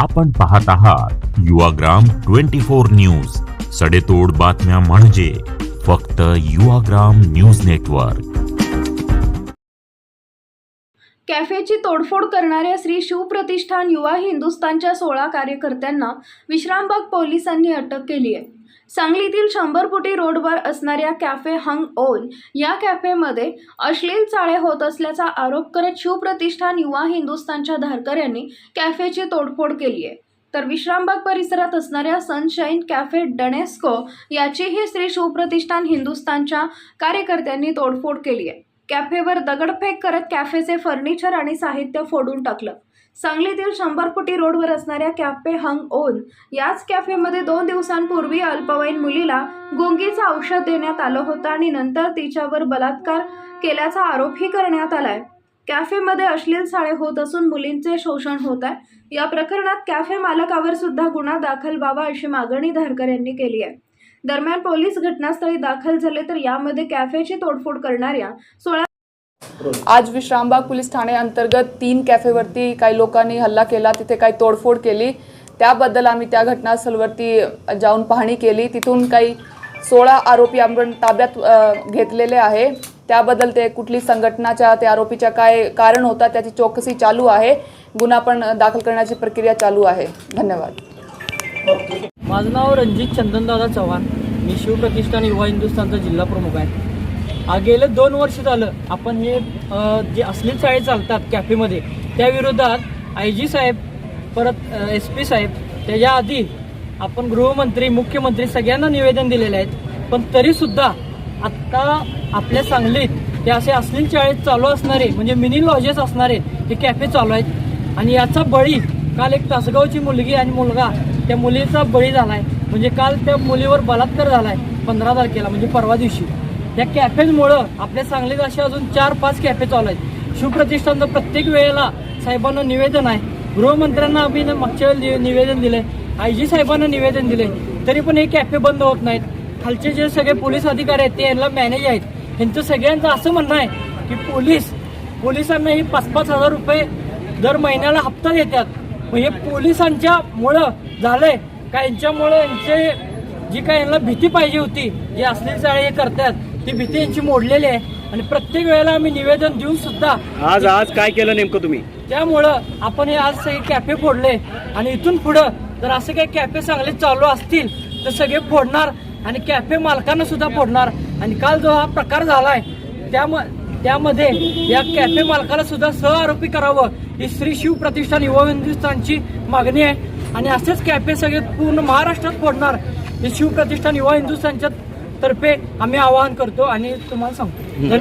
आपण पाहत आहात युवाग्राम ट्वेंटी फोर न्यूज. सडेतोड बातम्या म्हणजे फक्त युवाग्राम न्यूज नेटवर्क. कॅफेची तोडफोड करणाऱ्या श्री शिवप्रतिष्ठान युवा हिंदुस्थानच्या सोळा कार्यकर्त्यांना विश्रामबाग पोलिसांनी अटक केली आहे. सांगलीतील शंभर फुटी रोडवर असणाऱ्या कॅफे हंग ओन या कॅफेमध्ये अश्लील चाळे होत असल्याचा आरोप करत शिवप्रतिष्ठान युवा हिंदुस्थानच्या धारकऱ्यांनी कॅफेची तोडफोड केली आहे. तर विश्रामबाग परिसरात असणाऱ्या सनशाईन कॅफे डनेस्को याचीही श्री शिवप्रतिष्ठान हिंदुस्थानच्या कार्यकर्त्यांनी तोडफोड केली आहे. कॅफेवर दगडफेक करत कॅफेचे फर्निचर आणि साहित्य फोडून टाकलं. सांगलीतील शंभर फुटी रोडवर असणाऱ्या कॅफे हंग ओन याच कॅफेमध्ये दोन दिवसांपूर्वी अल्पवयीन मुलीला गुंगीचं औषध देण्यात आलं होतं आणि नंतर तिच्यावर बलात्कार केल्याचा आरोपही करण्यात आलाय. कॅफेमध्ये अश्लील साळे होत असून मुलींचे शोषण होत आहे. या प्रकरणात कॅफे मालकावर सुद्धा गुन्हा दाखल व्हावा अशी मागणी धारकर यांनी केली आहे. दरम्यान पोलीस घटनास्थळी दाखल झाले तर यामध्ये कॅफेची तोडफोड करणाऱ्या सोळा आज विश्रामबाग पोलीस ठाणे अंतर्गत तीन कॅफेवरती काही लोकांनी हल्ला केला तिथे काही तोडफोड केली. त्याबद्दल आम्ही त्या घटनास्थळवरती जाऊन पाहणी केली. तिथून काही सोळा आरोपी आपण ताब्यात घेतलेले आहे. त्याबद्दल ते कुठली संघटनाच्या त्या आरोपीच्या काय कारण होता त्याची चौकशी चालू आहे. गुन्हा पण दाखल करण्याची प्रक्रिया चालू आहे. धन्यवाद. माझं नाव रणजित चंदनदादा चव्हाण. मी शिवप्रतिष्ठान युवा हिंदुस्थानचा जिल्हा प्रमुख आहे. हा गेले दोन वर्ष झालं आपण हे जे अश्लील शाळे चालतात कॅफेमध्ये त्या विरोधात आय जी साहेब परत एस पी साहेब त्याच्या आधी आपण गृहमंत्री मुख्यमंत्री सगळ्यांना निवेदन दिलेले आहेत पण तरीसुद्धा आत्ता आपल्या सांगलीत ते असे अश्लील शाळेत चालू असणारे म्हणजे मिनी लॉजेस असणारे ते कॅफे चालू आहेत. आणि याचा बळी काल एक तासगावची मुलगी आणि मुलगा त्या मुलीचा बळी झालाय. म्हणजे काल त्या मुलीवर बलात्कार झालाय पंधरा तारखेला म्हणजे परवा दिवशी. या कॅफेजमुळं आपल्या सांगलीत असे अजून चार पाच कॅफे चालू आहेत. शिवप्रतिष्ठानचं प्रत्येक वेळेला साहेबांना निवेदन आहे. गृहमंत्र्यांना आम्ही मागच्या वेळेला निवेदन दिले आय जी साहेबांना निवेदन दिले तरी पण हे कॅफे बंद होत नाहीत. खालचे जे सगळे पोलीस अधिकारी आहेत ते यांना मॅनेज आहेत. यांचं सगळ्यांचं असं म्हणणं आहे की पोलीस पोलिसांना ही पाच पाच हजार रुपये दर महिन्याला हप्ता देतात. मग हे पोलिसांच्या मुळं झालंय. का यांच्यामुळं यांचे जी काय यांना भीती पाहिजे होती जे असलेले चाळे हे करतात ती भीती यांची मोडलेली आहे. आणि प्रत्येक वेळेला आम्ही निवेदन देऊन सुद्धा आज आज काय केलं नेमकं तुम्ही? त्यामुळं आपण हे आज सगळे कॅफे फोडले. आणि इथून पुढं जर असे काही कॅफे चांगले चालू असतील तर सगळे फोडणार आणि कॅफे मालकांना सुद्धा फोडणार. आणि काल जो हा प्रकार झालाय त्याम त्यामध्ये या कॅफे मालकाला सुद्धा सह आरोपी करावं. ही श्री शिव प्रतिष्ठान युवा हिंदुस्थानची मागणी आहे. आणि असेच कॅफे सगळे पूर्ण महाराष्ट्रात फोडणार. हे शिव प्रतिष्ठान युवा हिंदुस्थानच्या तर्फे आम्ही आवाहन करतो आणि तुम्हाला सांगतो.